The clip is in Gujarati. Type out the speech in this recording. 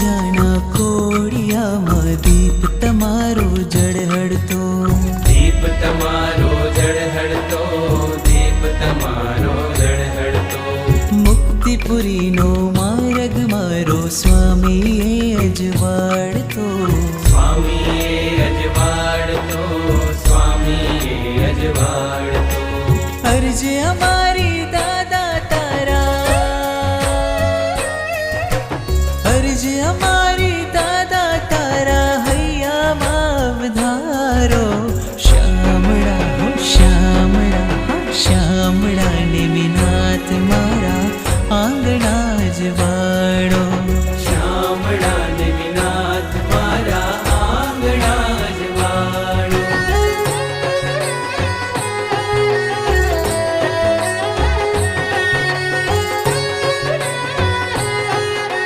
જાણા કોડિયામાં દીપ તમારો જળહળતો. દીપ તમારો જળહળતો દીપ તમારો જળહળતો. મુક્તિપુરીનો માર્ગ મારો સ્વામીએ અજવાળતો સ્વામીએ અજવાળતો સ્વામીએ અજવાળતો અરજ જ અમારી દાદા તારા હૈયામાં વધારો. શામળા હો શામળા હો શ્યામળા ને વિનાથ મારા આંગણા જવા